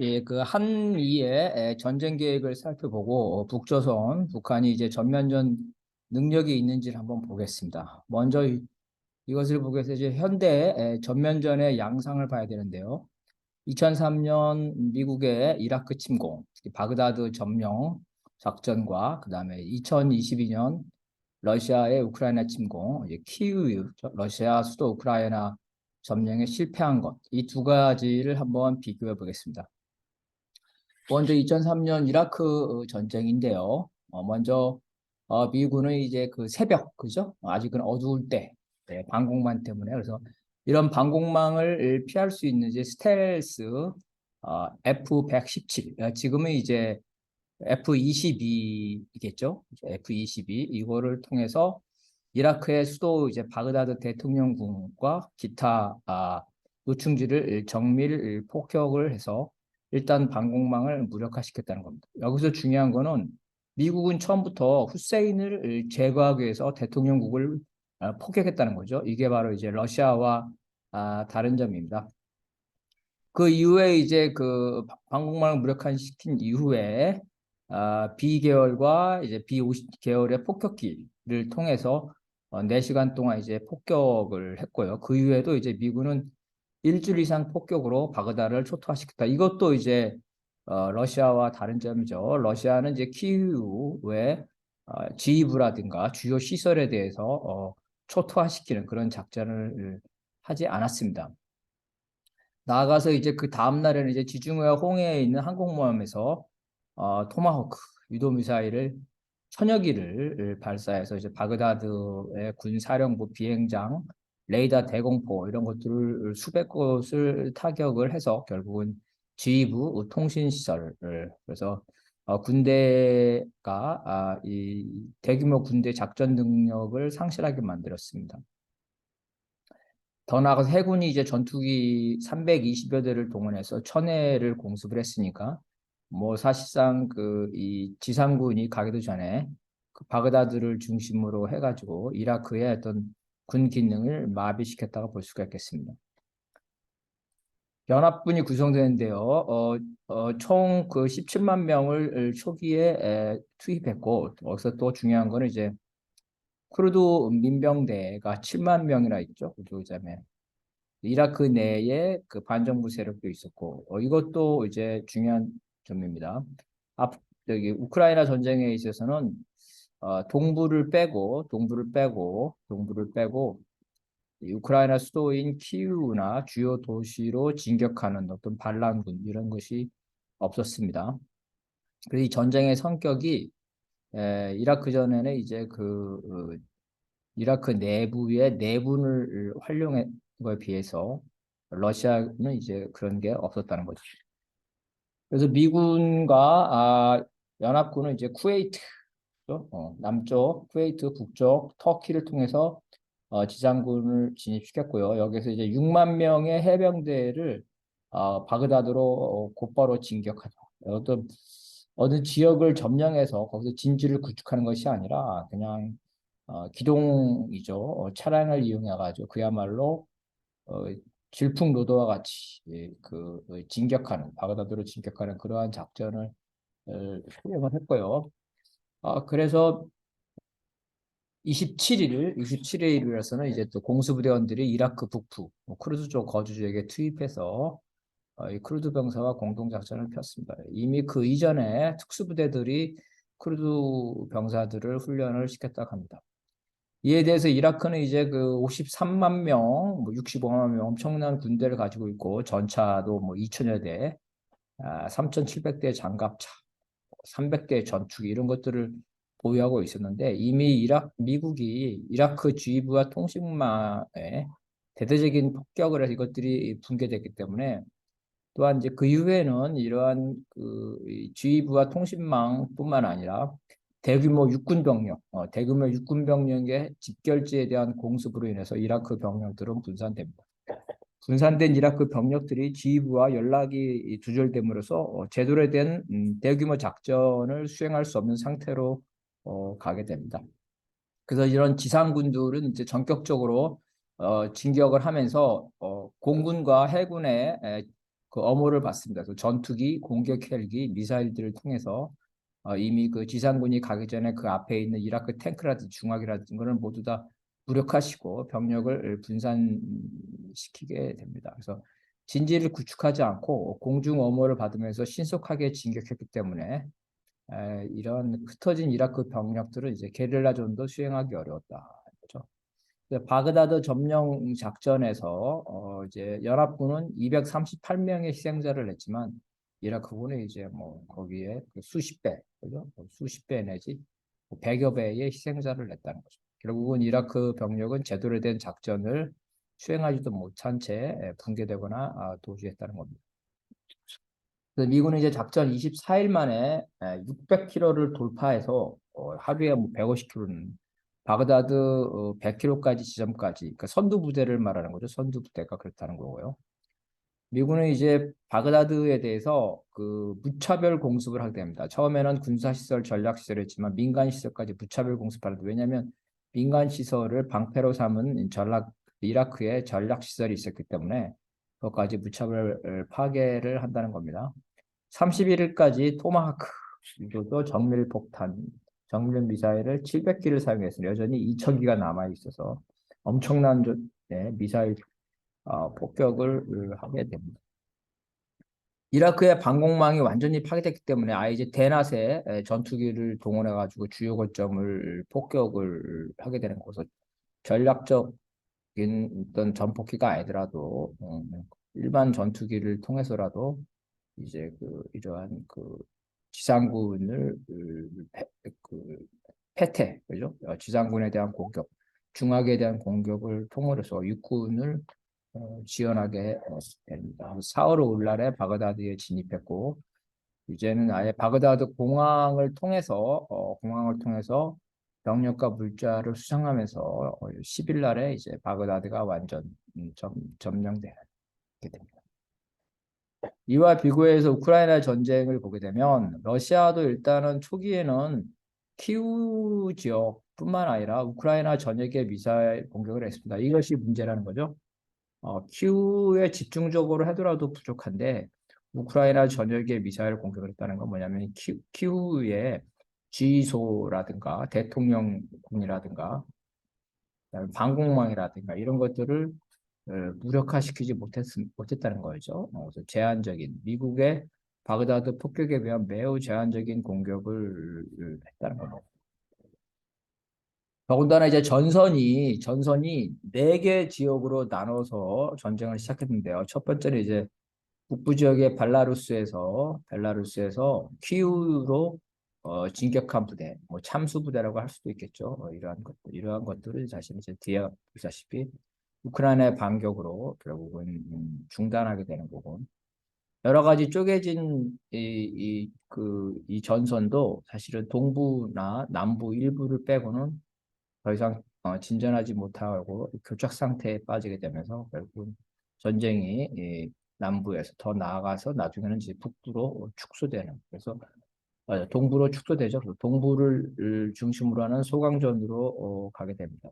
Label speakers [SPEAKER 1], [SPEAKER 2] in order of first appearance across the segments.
[SPEAKER 1] 예, 그 한미의 에, 전쟁 계획을 살펴보고 어, 북조선, 북한이 이제 전면전 능력이 있는지를 한번 보겠습니다. 먼저 이, 이것을 보기 위해서 이제 현대 에, 전면전의 양상을 봐야 되는데요. 2003년 미국의 이라크 침공, 특히 바그다드 점령 작전과 그 다음에 2022년 러시아의 우크라이나 침공, 이제 키우, 러시아 수도 우크라이나 점령에 실패한 것, 이 두 가지를 한번 비교해 보겠습니다. 먼저 2003년 이라크 전쟁인데요. 어, 먼저 어, 미군은 이제 그 새벽, 그죠? 아직은 어두울 때 네, 방공망 때문에 그래서 이런 방공망을 피할 수 있는 이제 스텔스 어, F-117, 어, 지금은 이제 F-22이겠죠? F-22 이거를 통해서 이라크의 수도 이제 바그다드 대통령궁과 기타 아, 노충지를 정밀 폭격을 해서 일단 방공망을 무력화시켰다는 겁니다. 여기서 중요한 거는 미국은 처음부터 후세인을 제거하기 위해서 대통령국을 아, 폭격했다는 거죠. 이게 바로 이제 러시아와 아, 다른 점입니다. 그 이후에 이제 그 방공망을 무력화시킨 이후에 아, B 계열과 이제 B50 계열의 폭격기를 통해서 어, 4시간 동안 이제 폭격을 했고요. 그 이후에도 이제 미군은 일주일 이상 폭격으로 바그다를 초토화시켰다. 이것도 이제 어, 러시아와 다른 점이죠. 러시아는 이제 키우의 어, 지휘부라든가 주요 시설에 대해서 어, 초토화시키는 그런 작전을 하지 않았습니다. 나아가서 이제 그 다음 날에는 이제 지중해와 홍해에 있는 항공모함에서 어, 토마호크 유도 미사일을 천여 기를 발사해서 이제 바그다드의 군 사령부 비행장 레이더 대공포 이런 것들을 수백 곳을 타격을 해서 결국은 지휘부 통신 시설을 그래서 어, 군대가 아, 이 대규모 군대 작전 능력을 상실하게 만들었습니다. 더 나아가서 해군이 이제 전투기 320여 대를 동원해서 천회를 공습을 했으니까 뭐 사실상 그 이 지상군이 가기도 전에 그 바그다드를 중심으로 해가지고 이라크의 어떤 군 기능을 마비시켰다고 볼 수가 있겠습니다. 연합군이 구성되는데요. 어, 어, 총 그 17만 명을 초기에 에, 투입했고 여기서 또 중요한 거는 이제 쿠르드 민병대가 7만 명이나 있죠. 그다음에 이라크 내에 그 반정부 세력도 있었고 어, 이것도 이제 중요한 점입니다. 앞 여기 우크라이나 전쟁에 있어서는 어, 동부를 빼고 동부를 빼고 동부를 빼고 우크라이나 수도인 키우나 주요 도시로 진격하는 어떤 반란군 이런 것이 없었습니다. 그래서 이 전쟁의 성격이 에, 이라크 전에는 이제 그 어, 이라크 내부의 내분을 활용한 것에 비해서 러시아는 이제 그런 게 없었다는 거죠. 그래서 미군과 아, 연합군은 이제 쿠웨이트 어, 남쪽 쿠웨이트 북쪽 터키를 통해서 어, 지상군을 진입시켰고요. 여기서 이제 6만 명의 해병대를 어, 바그다드로 어, 곧바로 진격하죠. 어떤 어느 지역을 점령해서 거기서 진지를 구축하는 것이 아니라 그냥 어, 기동이죠. 어, 차량을 이용해 가지고 그야말로 어, 질풍노도와 같이 예, 그 어, 진격하는 바그다드로 진격하는 그러한 작전을 어, 수행을 했고요. 아, 그래서 27일, 27일이라서는 이제 또 공수부대원들이 이라크 북부, 뭐 크루드 쪽 거주지에게 투입해서 어, 이 크루드 병사와 공동작전을 폈습니다. 이미 그 이전에 특수부대들이 크루드 병사들을 훈련을 시켰다고 합니다. 이에 대해서 이라크는 이제 그 53만 명, 뭐 65만 명 엄청난 군대를 가지고 있고 전차도 뭐 2천여 대, 아, 3,700대 장갑차, 300대 전투기 이런 것들을 보유하고 있었는데 이미 이라 미국이 이라크 지휘부와 통신망에 대대적인 폭격을 해서 이것들이 붕괴됐기 때문에 또한 이제 그 이후에는 이러한 그 지휘부와 통신망뿐만 아니라 대규모 육군 병력, 어, 대규모 육군 병력의 집결지에 대한 공습으로 인해서 이라크 병력들은 분산됩니다. 분산된 이라크 병력들이 지휘부와 연락이 두절됨으로써 어, 제대로 된 음, 대규모 작전을 수행할 수 없는 상태로 어, 가게 됩니다. 그래서 이런 지상군들은 이제 전격적으로 어, 진격을 하면서 어, 공군과 해군의 에, 그 엄호를 받습니다. 그래서 전투기, 공격 헬기, 미사일들을 통해서 어, 이미 그 지상군이 가기 전에 그 앞에 있는 이라크 탱크라든지 중화기라든지 이거를 모두 다 무력화시키고 병력을 분산시키게 됩니다. 그래서 진지를 구축하지 않고 공중 엄호를 받으면서 신속하게 진격했기 때문에 에, 이런 흩어진 이라크 병력들은 이제 게릴라전도 수행하기 어려웠다. 그렇죠? 바그다드 점령 작전에서 어, 이제 연합군은 238명의 희생자를 냈지만 이라크군은 이제 뭐 거기에 그 수십 배, 그죠? 수십 배 내지 100여 배의 희생자를 냈다는 거죠. 결국은 이라크 병력은 제대로 된 작전을 수행하지도 못한 채 붕괴되거나 아, 도주했다는 겁니다. 미군은 이제 작전 24일 만에 600km를 돌파해서 어, 하루에 뭐 150km는 바그다드 100km까지 지점까지 그러니까 선두 부대를 말하는 거죠. 선두 부대가 그렇다는 거고요. 미군은 이제 바그다드에 대해서 그 무차별 공습을 하게 됩니다. 처음에는 군사시설, 전략시설이었지만 민간시설까지 무차별 공습하는데 왜냐하면 민간 시설을 방패로 삼은 전략, 이라크에 전략 시설이 있었기 때문에 그것까지 무차별 파괴를 한다는 겁니다. 31일까지 토마하크, 이것도 정밀 폭탄, 정밀 미사일을 700기를 사용해서 여전히 2,000기가 남아 있어서 엄청난 네, 미사일 어, 폭격을 하게 됩니다. 이라크의 방공망이 완전히 파괴됐기 때문에 아예 이제 대낮에 전투기를 동원해 가지고 주요 거점을 폭격을 하게 되는 거죠. 전략적인 어떤 전폭기가 아니더라도 음, 일반 전투기를 통해서라도 이제 그 이러한 그 지상군을 그 패퇴 그죠? 어, 지상군에 대한 공격, 중학에 대한 공격을 통으로써 육군을 어, 지원하게 됩니다. 4월 5일 날에 바그다드에 진입했고 이제는 아예 바그다드 공항을 통해서 어, 공항을 통해서 병력과 물자를 수상하면서 10일 날에 이제 바그다드가 완전 음, 점, 점령되게 됩니다. 이와 비교해서 우크라이나 전쟁을 보게 되면 러시아도 일단은 초기에는 키우 지역뿐만 아니라 우크라이나 전역에 미사일 공격을 했습니다. 이것이 문제라는 거죠. 어, 키우에 집중적으로 하더라도 부족한데 우크라이나 전역에 미사일 공격을 했다는 건 뭐냐면 키, 키우의 지휘소라든가 대통령궁이라든가 방공망이라든가 이런 것들을 어, 무력화시키지 못했, 못했다는 거죠. 어, 그래서 제한적인 미국의 바그다드 폭격에 비한 매우 제한적인 공격을 했다는 거죠. 더군다나 이제 전선이 전선이 네 개 지역으로 나눠서 전쟁을 시작했는데요. 첫 번째는 이제 북부 지역의 벨라루스에서 벨라루스에서 키우로 어, 진격한 부대, 뭐 참수 부대라고 할 수도 있겠죠. 어, 이러한 것들, 이러한 것들을 사실 이제 뒤에 보다시피 우크라이나의 반격으로 결국은 음, 중단하게 되는 거고 여러 가지 쪼개진 이, 이, 그, 이 전선도 사실은 동부나 남부 일부를 빼고는 더 이상 어, 진전하지 못하고 교착 상태에 빠지게 되면서 결국 전쟁이 이, 남부에서 더 나아가서 나중에는 이제 북부로 축소되는 그래서 어, 동부로 축소되죠. 동부를 중심으로 하는 소강전으로 어, 가게 됩니다.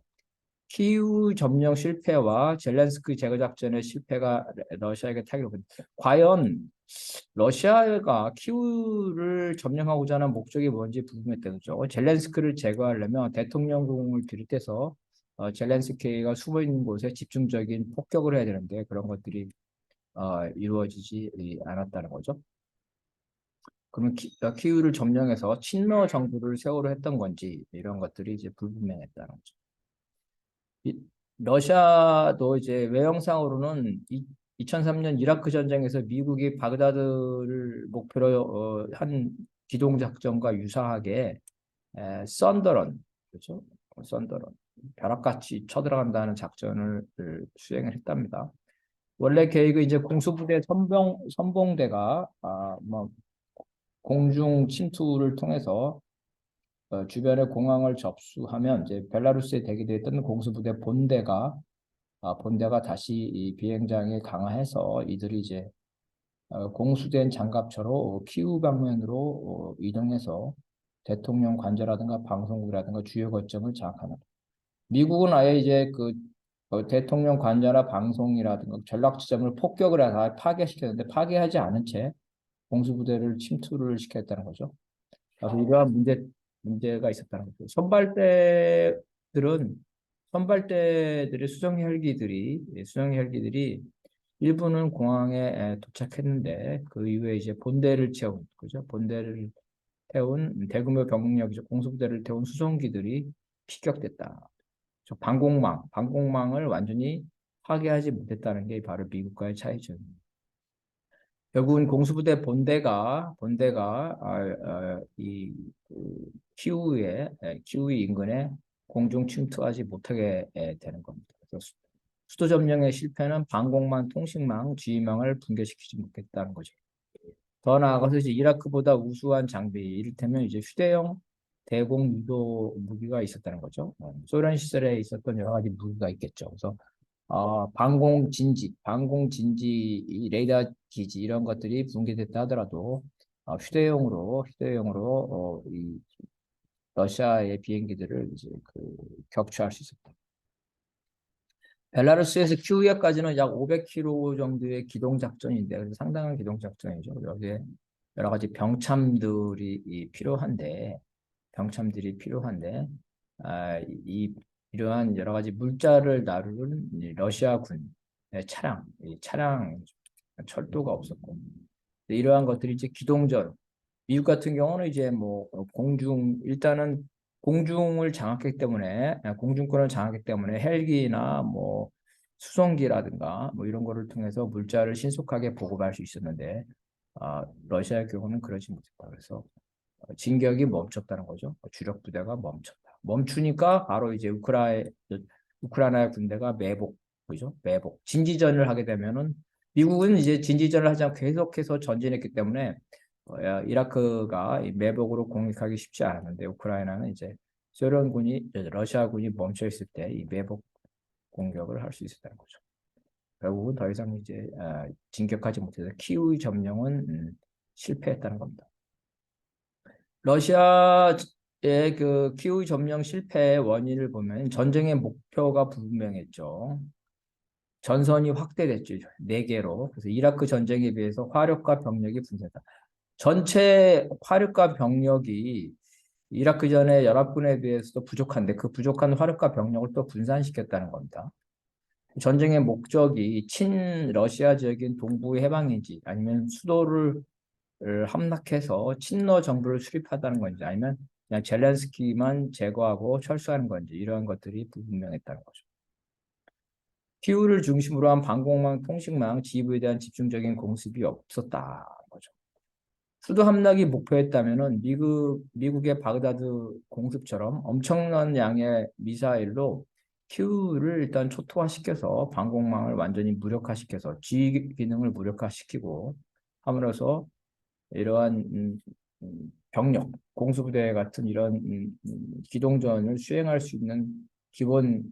[SPEAKER 1] 키우 점령 실패와 젤렌스키 제거 작전의 실패가 러시아에게 타격을. 과연 러시아가 키우를 점령하고자 하는 목적이 뭔지 궁금했다죠. 젤렌스키를 제거하려면 대통령궁을 비롯해서 어, 젤렌스키가 숨어 있는 곳에 집중적인 폭격을 해야 되는데 그런 것들이 어, 이루어지지 않았다는 거죠. 그러면 키, 어, 키우를 점령해서 친러 정부를 세우려 했던 건지 이런 것들이 이제 불분명했다는 거죠. 러시아도 이제 외형상으로는 이, 2003년 이라크 전쟁에서 미국이 바그다드를 목표로 어, 한 기동 작전과 유사하게 에, 썬더런 그렇죠? 썬더런 벼락같이 쳐들어간다는 작전을 수행을 했답니다. 원래 계획은 이제 공수부대 선봉 선봉대가 아, 뭐 공중 침투를 통해서 어, 주변의 공항을 접수하면 이제 벨라루스에 대기되었던 공수부대 본대가 아, 본대가 다시 이 비행장에 강화해서 이들이 이제 어, 공수된 장갑차로 키우 방면으로 어, 이동해서 대통령 관저라든가 방송국이라든가 주요 거점을 장악하는. 미국은 아예 이제 그 어, 대통령 관저나 방송이라든가 전략 지점을 폭격을 해서 파괴시켰는데 파괴하지 않은 채 공수부대를 침투를 시켰다는 거죠. 그래서 이러한 문제 문제가 있었다는 거죠. 선발대들은 선발대들의 수정 헬기들이 예, 수정 헬기들이 일부는 공항에 에, 도착했는데 그 이후에 이제 본대를 채운 그죠? 본대를 태운 대규모 병력이죠. 공수부대를 태운 수송기들이 피격됐다. 저 방공망, 방공망을 완전히 파괴하지 못했다는 게 바로 미국과의 차이죠. 결국은 공수부대 본대가 본대가 아, 아, 이 그, 키우에 에, 키우 인근에 공중 침투하지 못하게 에, 되는 겁니다. 그래서 수- 수도 점령의 실패는 방공망, 통신망, 지휘망을 붕괴시키지 못했다는 거죠. 더 나아가서 이제 이라크보다 우수한 장비, 이를테면 이제 휴대용 대공 유도 무기가 있었다는 거죠. 어, 소련 시절에 있었던 여러 가지 무기가 있겠죠. 그래서 어, 방공 진지, 방공 진지 이 레이더 기지 이런 것들이 붕괴됐다 하더라도 어, 휴대용으로 휴대용으로 어, 이 러시아의 비행기들을 이제 그 격추할 수 있었다. 벨라루스에서 키우이까지는 약 500km 정도의 기동 작전인데 그래서 상당한 기동 작전이죠. 여기에 여러 가지 병참들이 이 필요한데 병참들이 필요한데 아, 이 이러한 여러 가지 물자를 다루는 이 러시아군의 차량, 이 차량 철도가 없었고 이러한 것들이 이제 기동전 미국 같은 경우는 이제 뭐 공중 일단은 공중을 장악했기 때문에 아, 공중권을 장악했기 때문에 헬기나 뭐 수송기라든가 뭐 이런 거를 통해서 물자를 신속하게 보급할 수 있었는데 아, 러시아의 경우는 그러지 못했다. 그래서 어, 진격이 멈췄다는 거죠. 주력 부대가 멈췄다. 멈추니까 바로 이제 우크라이 우크라이나 군대가 매복 그죠? 매복 진지전을 하게 되면은 미국은 이제 진지전을 하지 않고 계속해서 전진했기 때문에 어, 야, 이라크가 이 매복으로 공격하기 쉽지 않았는데 우크라이나는 이제 소련군이 러시아군이 멈춰 있을 때 이 매복 공격을 할 수 있었다는 거죠. 결국은 더 이상 이제 아, 진격하지 못해서 키우이 점령은 음, 실패했다는 겁니다. 러시아의 그 키우이 점령 실패의 원인을 보면 전쟁의 목표가 불분명했죠. 전선이 확대됐죠. 네 개로. 그래서 이라크 전쟁에 비해서 화력과 병력이 분散. 전체 화력과 병력이 이라크 전에 연합군에 비해서도 부족한데 그 부족한 화력과 병력을 또 분산시켰다는 겁니다. 전쟁의 목적이 친러시아 지역인 동부 해방인지 아니면 수도를 함락해서 친러 정부를 수립하다는 건지 아니면 그냥 젤렌스키만 제거하고 철수하는 건지 이러한 것들이 불분명했다는 거죠. 키우를 중심으로 한 방공망, 통신망, 지휘부에 대한 집중적인 공습이 없었다는 거죠. 수도 함락이 목표였다면은 미국 미국의 바그다드 공습처럼 엄청난 양의 미사일로 키우를 일단 초토화시켜서 방공망을 완전히 무력화시켜서 지휘 기능을 무력화시키고 함으로써 이러한 음, 음, 병력, 공수부대 같은 이런 음, 음, 기동전을 수행할 수 있는 기본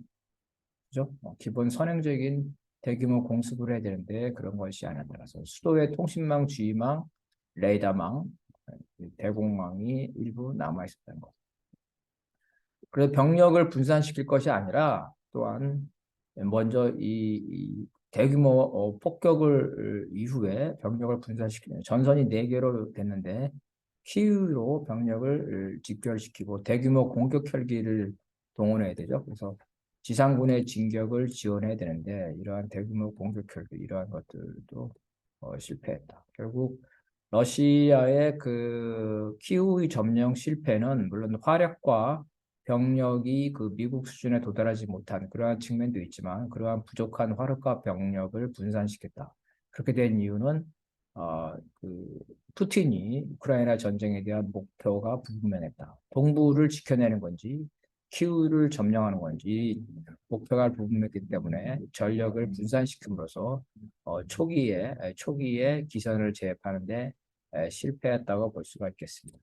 [SPEAKER 1] 그죠? 어, 기본 선행적인 대규모 공습을 해야 되는데 그런 것이 안 나타나서 수도의 통신망, 지휘망, 레이더망, 대공망이 일부 남아 있었다는 것. 그래서 병력을 분산시킬 것이 아니라 또한 먼저 이, 이 대규모 어, 폭격을 이후에 병력을 분산시키는 전선이 네 개로 됐는데 키우로 병력을 집결시키고 대규모 공격 헬기를 동원해야 되죠. 그래서 지상군의 진격을 지원해야 되는데 이러한 대규모 공격 헬기 이러한 것들도 어, 실패했다. 결국 러시아의 그 키우의 점령 실패는 물론 화력과 병력이 그 미국 수준에 도달하지 못한 그러한 측면도 있지만 그러한 부족한 화력과 병력을 분산시켰다. 그렇게 된 이유는 어, 그 푸틴이 우크라이나 전쟁에 대한 목표가 불분명했다. 동부를 지켜내는 건지 키우를 점령하는 건지 이 목표가 불분명했기 때문에 전력을 분산시킴으로써 어, 초기에 초기에 기선을 제압하는데 에, 실패했다고 볼 수가 있겠습니다.